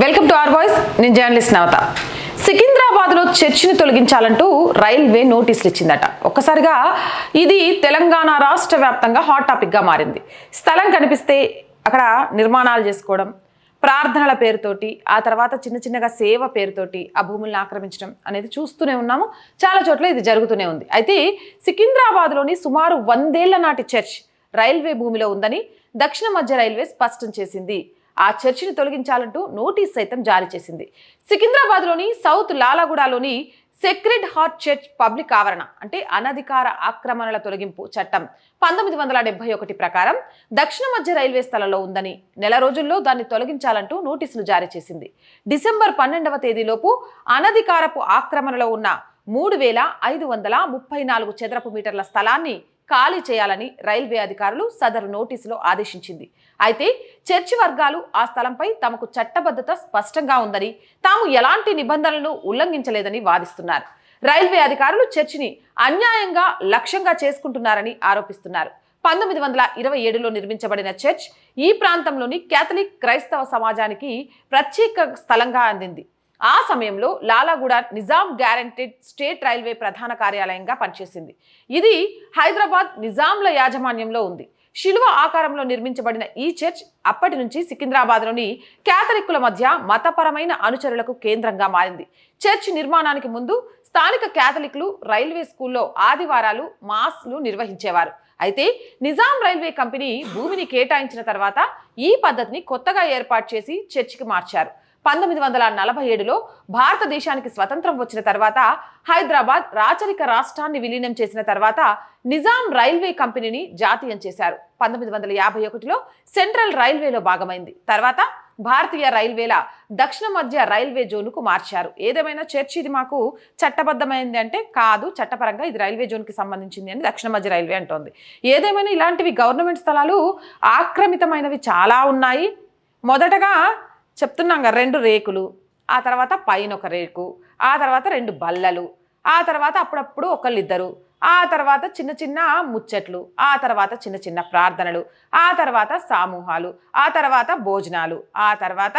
Welcome to R voice నేను journalist నవత. సికింద్రాబాద్లో చర్చిని తొలగించాలంటూ రైల్వే నోటీసులు ఇచ్చిందట. ఒక్కసారిగా ఇది తెలంగాణ రాష్ట్ర వ్యాప్తంగా హాట్ టాపిక్గా మారింది. స్థలం కనిపిస్తే అక్కడ నిర్మాణాలు చేసుకోవడం ప్రార్థనల పేరుతోటి ఆ తర్వాత చిన్న చిన్నగా సేవ పేరుతోటి ఆ భూముల్ని ఆక్రమించడం అనేది చూస్తూనే ఉన్నాము. చాలా చోట్ల ఇది జరుగుతూనే ఉంది. అయితే సికింద్రాబాద్లోని సుమారు వందేళ్ళ నాటి చర్చ్ రైల్వే భూమిలో ఉందని దక్షిణ మధ్య రైల్వే స్పష్టం చేసింది. ఆ చర్చిని తొలగించాలంటూ నోటీస్ సైతం జారీ చేసింది. సికింద్రాబాద్లోని సౌత్ లాలాగూడలోని సెక్రెడ్ హార్ట్ చర్చ్ పబ్లిక్ ఆవరణ అంటే అనధికార ఆక్రమణల తొలగింపు చట్టం పంతొమ్మిది వందల డెబ్బై ఒకటి ప్రకారం దక్షిణ మధ్య రైల్వే స్థలంలో ఉందని నెల రోజుల్లో దాన్ని తొలగించాలంటూ నోటీసులు జారీ చేసింది. డిసెంబర్ పన్నెండవ తేదీలోపు అనధికారపు ఆక్రమణలో ఉన్న మూడు వేల ఐదు వందల ముప్పై నాలుగు చదరపు మీటర్ల స్థలాన్ని ఖాళీ చేయాలని రైల్వే అధికారులు సదరు నోటీసులో ఆదేశించింది. అయితే చర్చి వర్గాలు ఆ స్థలంపై తమకు చట్టబద్ధత స్పష్టంగా ఉందని తాము ఎలాంటి నిబంధనలను ఉల్లంఘించలేదని వాదిస్తున్నారు. రైల్వే అధికారులు చర్చిని అన్యాయంగా లక్ష్యంగా చేసుకుంటున్నారని ఆరోపిస్తున్నారు. పంతొమ్మిది వందల ఇరవై ఏడులో నిర్మించబడిన చర్చ్ ఈ ప్రాంతంలోని క్యాథలిక్ క్రైస్తవ సమాజానికి ప్రత్యేక స్థలంగా అందింది. ఆ సమయంలో Lalaguda Nizam guaranteed state railway ప్రధాన కార్యాలయంగా పనిచేసింది. ఇది హైదరాబాద్ నిజాంల యాజమాన్యంలో ఉంది. శిలువ ఆకారంలో నిర్మించబడిన ఈ చర్చ్ అప్పటి నుంచి సికింద్రాబాద్లోని క్యాథలిక్కుల మధ్య మతపరమైన అనుచరులకు కేంద్రంగా మారింది. చర్చ్ నిర్మాణానికి ముందు స్థానిక క్యాథలిక్లు రైల్వే స్కూల్లో ఆదివారాలు మాస్లు నిర్వహించేవారు. అయితే నిజాం రైల్వే కంపెనీ భూమిని కేటాయించిన తర్వాత ఈ పద్ధతిని కొత్తగా ఏర్పాటు చేసి చర్చికి మార్చారు. పంతొమ్మిది వందల నలభై ఏడులో భారతదేశానికి స్వతంత్రం వచ్చిన తర్వాత హైదరాబాద్ రాచరిక రాష్ట్రాన్ని విలీనం చేసిన తర్వాత నిజాం రైల్వే కంపెనీని జాతీయం చేశారు. పంతొమ్మిది వందల యాభై ఒకటిలో సెంట్రల్ రైల్వేలో భాగమైంది. తర్వాత భారతీయ రైల్వేల దక్షిణ మధ్య రైల్వే జోన్కు మార్చారు. ఏదేమైనా చర్చ్ ఇది మాకు చట్టబద్ధమైంది అంటే కాదు చట్టపరంగా ఇది రైల్వే జోన్కి సంబంధించింది అని దక్షిణ మధ్య రైల్వే అంటోంది. ఏదేమైనా ఇలాంటివి గవర్నమెంట్ స్థలాలు ఆక్రమితమైనవి చాలా ఉన్నాయి. మొదటగా చెప్తున్నాం కదా రెండు రేకులు ఆ తర్వాత పైన ఒక రేకు ఆ తర్వాత రెండు బల్లలు ఆ తర్వాత అప్పుడప్పుడు ఒకళ్ళిద్దరు ఆ తర్వాత చిన్న చిన్న ముచ్చట్లు ఆ తర్వాత చిన్న చిన్న ప్రార్థనలు ఆ తర్వాత సమూహాలు ఆ తర్వాత భోజనాలు ఆ తర్వాత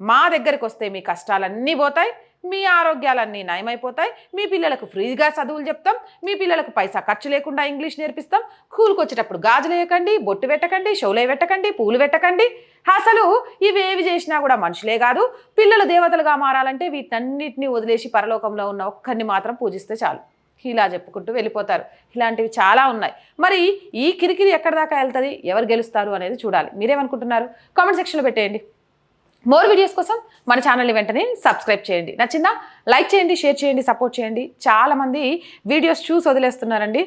మా దగ్గరికి వస్తే మీ కష్టాలన్నీ పోతాయి మీ ఆరోగ్యాలన్నీ నయమైపోతాయి మీ పిల్లలకు ఫ్రీగా చదువులు చెప్తాం మీ పిల్లలకు పైసా ఖర్చు లేకుండా ఇంగ్లీష్ నేర్పిస్తాం కూలికి వచ్చేటప్పుడు గాజులు వేయకండి బొట్టు పెట్టకండి షోలే పెట్టకండి పూలు పెట్టకండి అసలు ఇవేవి చేసినా కూడా మనుషులే కాదు పిల్లలు దేవతలుగా మారాలంటే వీటన్నిటిని వదిలేసి పరలోకంలో ఉన్న ఒక్కరిని మాత్రం పూజిస్తే చాలు. ఇలా చెప్పుకుంటూ వెళ్ళిపోతారు. ఇలాంటివి చాలా ఉన్నాయి. మరి ఈ కిరికిరి ఎక్కడి దాకా వెళ్తుంది? ఎవరు గెలుస్తారు అనేది చూడాలి. మీరేమనుకుంటున్నారు? కామెంట్ సెక్షన్లో పెట్టేయండి. మోర్ వీడియోస్ కోసం మన ఛానల్ని వెంటనే సబ్స్క్రైబ్ చేయండి. నచ్చిందా? లైక్ చేయండి షేర్ చేయండి సపోర్ట్ చేయండి. చాలామంది వీడియోస్ చూసి వదిలేస్తున్నారండి.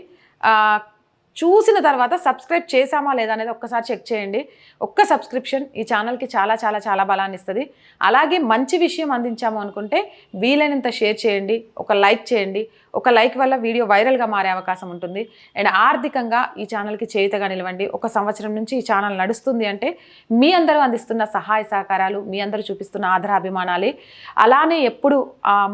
చూసిన తర్వాత సబ్స్క్రైబ్ చేశామా లేదా అనేది ఒక్కసారి చెక్ చేయండి. ఒక్క సబ్స్క్రిప్షన్ ఈ ఛానల్కి చాలా చాలా చాలా బలాన్ని ఇస్తుంది. అలాగే మంచి విషయం అందించాము అనుకుంటే వీలైనంత షేర్ చేయండి. ఒక లైక్ చేయండి. ఒక లైక్ వల్ల వీడియో వైరల్గా మారే అవకాశం ఉంటుంది. అండ్ ఆర్థికంగా ఈ ఛానల్కి చేయుతగా నిలవండి. ఒక సంవత్సరం నుంచి ఈ ఛానల్ నడుస్తుంది అంటే మీ అందరూ అందిస్తున్న సహాయ సహకారాలు మీ అందరూ చూపిస్తున్న ఆదరాభిమానాలే. అలానే ఎప్పుడు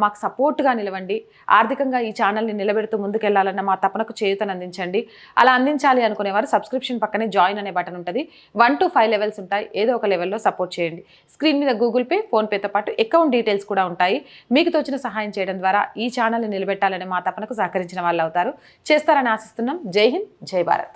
మాకు సపోర్ట్గా నిలవండి. ఆర్థికంగా ఈ ఛానల్ని నిలబెడుతూ ముందుకెళ్ళాలన్న మా తపనకు చేయుతను అందించండి. అలా అందించాలి అనుకునేవారు సబ్స్క్రిప్షన్ పక్కనే జాయిన్ అనే బటన్ ఉంటుంది. వన్ టు ఫైవ్ లెవెల్స్ ఉంటాయి. ఏదో ఒక లెవెల్లో సపోర్ట్ చేయండి. స్క్రీన్ మీద గూగుల్ పే ఫోన్పేతో పాటు అకౌంట్ డీటెయిల్స్ కూడా ఉంటాయి. మీకు తోచిన సహాయం చేయడం ద్వారా ఈ ఛానల్ని నిలబెట్టాలనే మా తపనకు సహకరించిన వాళ్ళు అవుతారు చేస్తారని ఆశిస్తున్నాం. జై హింద్ జై భారత్.